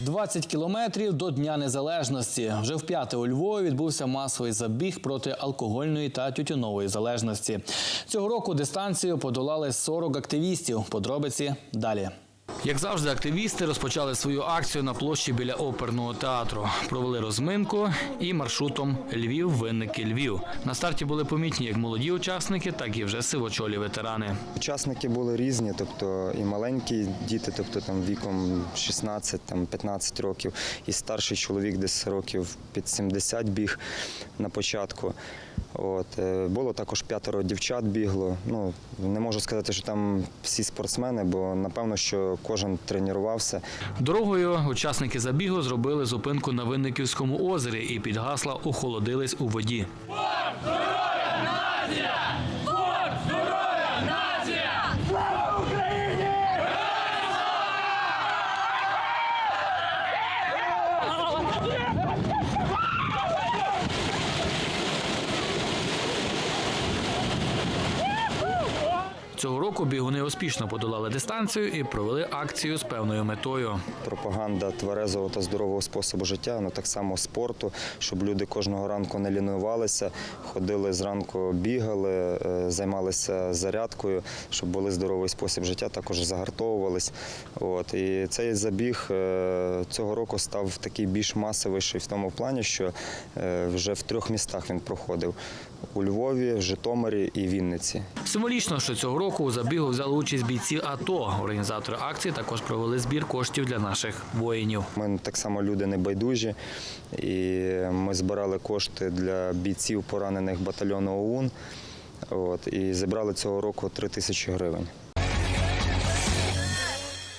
20 кілометрів до Дня Незалежності. Вже в п'яте у Львові відбувся масовий забіг проти алкогольної та тютюнової залежності. Цього року дистанцію подолали 40 активістів. Подробиці далі. Як завжди, активісти розпочали свою акцію на площі біля оперного театру. Провели розминку і маршрутом Львів, винники Львів. На старті були помітні як молоді учасники, так і вже сивочолі ветерани. Учасники були різні, тобто і маленькі діти, тобто там віком 16-15 років, і старший чоловік десь років під 70 біг на початку. От е, було також п'ятеро дівчат бігло. Ну не можу сказати, що там всі спортсмени, бо напевно, що кожен тренувався. Дорогою учасники забігу зробили зупинку на Винниківському озері і під гасла охолодились у воді. Цього року бігуни успішно подолали дистанцію і провели акцію з певною метою. Пропаганда тверезого та здорового способу життя, ну так само спорту, щоб люди кожного ранку не лінувалися, ходили зранку, бігали, е, займалися зарядкою, щоб були здоровий спосіб життя, також загартовувались. От і цей забіг е, цього року став такий більш масовіший в тому плані, що е, вже в трьох містах він проходив у Львові, Житомирі і Вінниці. Символічно, що цього року у забігу взяли участь бійці АТО. Організатори акції також провели збір коштів для наших воїнів. Ми так само люди небайдужі, і ми збирали кошти для бійців поранених батальйону ОУН. От, і зібрали цього року 3 тисячі гривень.